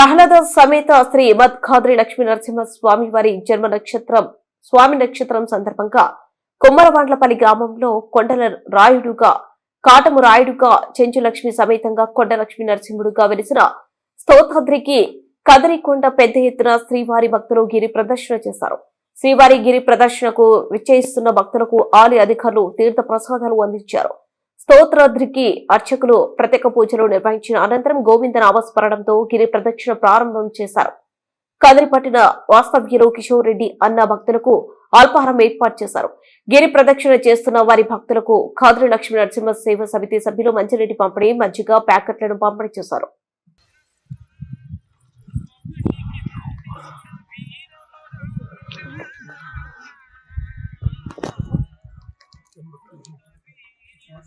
ప్రహ్లాద సమేత శ్రీ మద్ ఖాద్రి లక్ష్మీ నరసింహ స్వామి వారి జన్మ నక్షత్రం స్వామి నక్షత్రం సందర్భంగా కొమ్మరవాండ్లపల్లి గ్రామంలో కొండల రాయుడుగా కాటము రాయుడుగా చెంచు లక్ష్మి సమేతంగా కొండ లక్ష్మీ నరసింహుడుగా వెలిసిన స్తోత్రాద్రికి కదరికొండ పెద్ద ఎత్తున శ్రీవారి భక్తులు గిరి ప్రదర్శన చేశారు. శ్రీవారి గిరి ప్రదర్శనకు విచ్చేయిస్తున్న భక్తులకు ఆలయ అధికారులు తీర్థ ప్రసాదాలు అందించారు. స్తోత్రాద్రికి అర్చకులు ప్రత్యేక పూజలు నిర్వహించిన అనంతరం గోవింద నామస్మరణంతో గిరి ప్రదక్షిణ ప్రారంభం చేశారు. కదిరిపట్టిన వాస్తవ్యులు కిషోర్ రెడ్డి అన్న భక్తులకు అల్పాహారం ఏర్పాటు చేశారు. గిరి ప్రదక్షిణ చేస్తున్న వారి భక్తులకు ఖాద్రి లక్ష్మీ నరసింహ సేవ సమితి సభ్యులు మంచిరెడ్డి పంపిణీ మజ్జిగ ప్యాకెట్లను పంపిణీ చేశారు.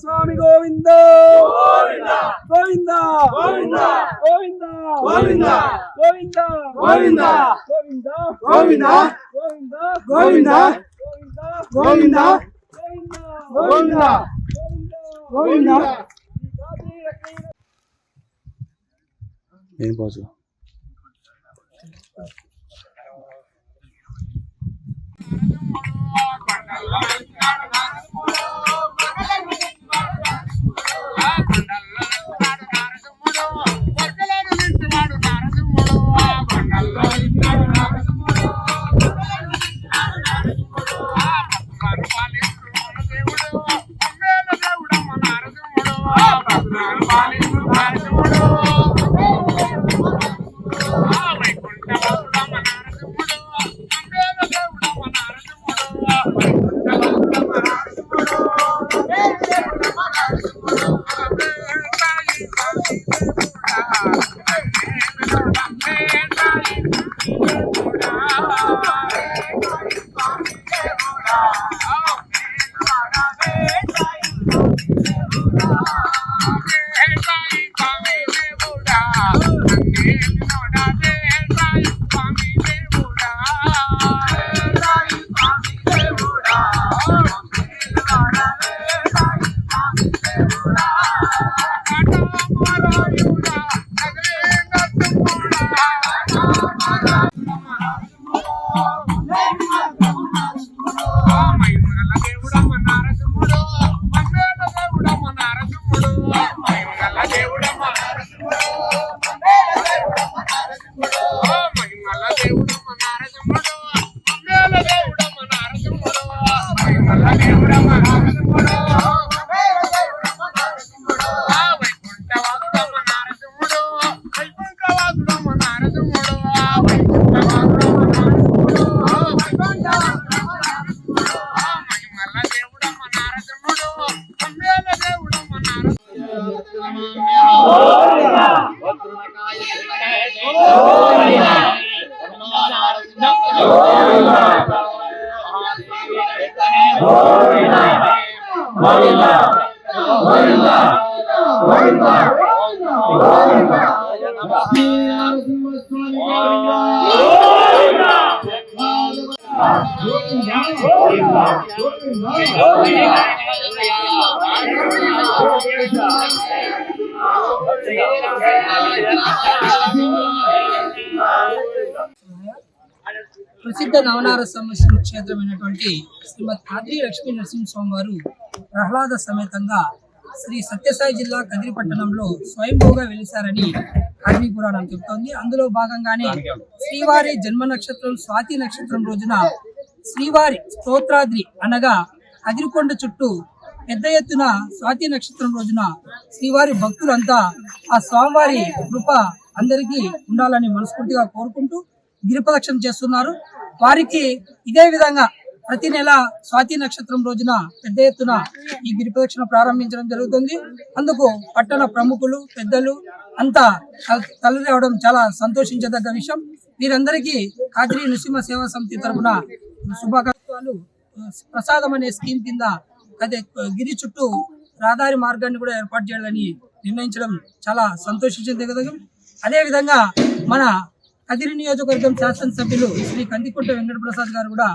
స్వామి గోవింద గోవింద గోవింద గోవింద గోవింద గోవింద గోవింద గోవింద గోవింద గోవింద గోవింద గోవింద గోవింద గోవింద గోవింద ఏం Oh, ప్రసిద్ధ నవనార సమస్య క్షేత్రమైనటువంటి శ్రీమతి ఆద్రి లక్ష్మీ నరసింహస్వామి వారు ప్రహ్లాద సమేతంగా శ్రీ సత్యసాయి జిల్లా కదిరిపట్టణంలో స్వయంభూగా వెలిశారని అగ్ని పురాణం చెప్తోంది. అందులో భాగంగానే శ్రీవారి జన్మ నక్షత్రం స్వాతి నక్షత్రం రోజున శ్రీవారి స్తోత్రాద్రి అనగా అదిరికొండ చుట్టూ పెద్ద ఎత్తున స్వాతి నక్షత్రం రోజున శ్రీవారి భక్తులంతా ఆ స్వామివారి కృప అందరికీ ఉండాలని మనస్ఫూర్తిగా కోరుకుంటూ గిరిపదక్షం చేస్తున్నారు. వారికి ఇదే విధంగా ప్రతి నెల స్వాతి నక్షత్రం రోజున పెద్ద ఎత్తున ఈ గిరిప్రదక్షిణ ప్రారంభించడం జరుగుతుంది. అందుకు పట్టణ ప్రముఖులు పెద్దలు అంతా తల- చాలా సంతోషించదగ్గ విషయం. వీరందరికీ కాద్రి నృసింహ సేవా సమితి తరపున శుభాకాంక్షలు. ప్రసాదం అనే స్కీమ్ కింద అదే గిరి చుట్టూ రహదారి మార్గాన్ని కూడా ఏర్పాటు చేయాలని నిర్ణయించడం చాలా సంతోషించింది అదే విధంగా మన కదిరి నియోజకవర్గం శాసనసభ్యులు శ్రీ కందికుంట వెంకట ప్రసాద్ గారు కూడా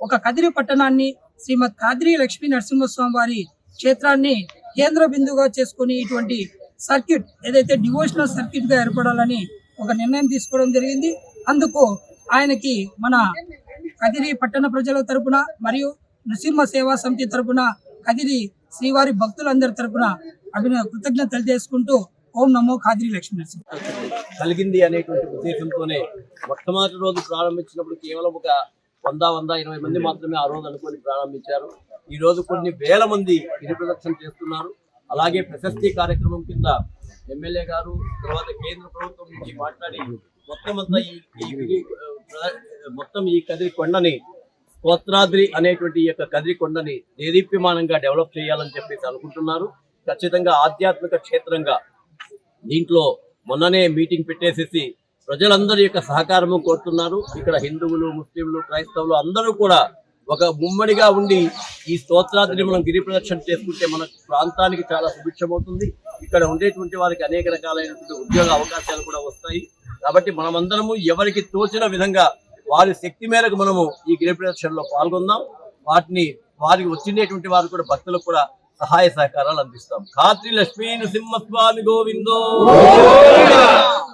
ఒక కదిరి పట్టణాన్ని శ్రీమద్ కాదిరి లక్ష్మీ నరసింహస్వామి వారి క్షేత్రాన్ని కేంద్ర బిందువుగా చేసుకుని ఇటువంటి సర్క్యూట్ ఏదైతే డివోషనల్ సర్క్యూట్గా ఏర్పడాలని ఒక నిర్ణయం తీసుకోవడం జరిగింది. అందుకు ఆయనకి మన కదిరి పట్టణ ప్రజల తరపున మరియు నృసింహ సేవా సమితి తరపున కదిరి శ్రీవారి భక్తులందరి తరపున అభిన కృతజ్ఞతలు తెలియజేసుకుంటూ ఓం నమో ఖాద్రి లక్ష్మీ నరసింహ. కలిగింది అనేటువంటి ఉద్దేశంతోనే మొట్టమొదటి రోజు ప్రారంభించినప్పుడు కేవలం ఒక వంద వంద ఇరవై మంది మాత్రమే ఆ రోజు అనుకొని ప్రారంభించారు. ఈ రోజు కొన్ని వేల మంది గిరి ప్రదక్షిణ చేస్తున్నారు. అలాగే ప్రశస్తి కార్యక్రమం కింద ఎమ్మెల్యే గారు తర్వాత కేంద్ర ప్రభుత్వం నుంచి మాట్లాడి మొత్తం అంతా ఈ మొత్తం ఈ కదిరి కొండని కోత్రాద్రి అనేటువంటి ఈ యొక్క కదిరి కొండని దేదీప్యమానంగా డెవలప్ చేయాలని చెప్పేసి అనుకుంటున్నారు. ఖచ్చితంగా ఆధ్యాత్మిక క్షేత్రంగా దీంట్లో మొన్ననే మీటింగ్ పెట్టేసేసి ప్రజలందరి యొక్క సహకారము కోరుతున్నారు. ఇక్కడ హిందువులు ముస్లింలు క్రైస్తవులు అందరూ కూడా ఒక ముమ్మడిగా ఉండి ఈ స్తోత్రాదిని మనం గిరి ప్రదక్షిణ చేసుకుంటే మన ప్రాంతానికి చాలా సుభిక్షమవుతుంది. ఇక్కడ ఉండేటువంటి వారికి అనేక రకాలైనటువంటి ఉద్యోగ అవకాశాలు కూడా వస్తాయి. కాబట్టి మనమందరము ఎవరికి తోచిన విధంగా వారి శక్తి మేరకు మనము ఈ గిరి లో పాల్గొందాం. వాటిని వారికి వచ్చినటువంటి వారు కూడా భక్తులకు కూడా సహాయ సహకారాలు అందిస్తాం. ఖాత్రి లక్ష్మీ నృసింహస్వామి గోవిందో.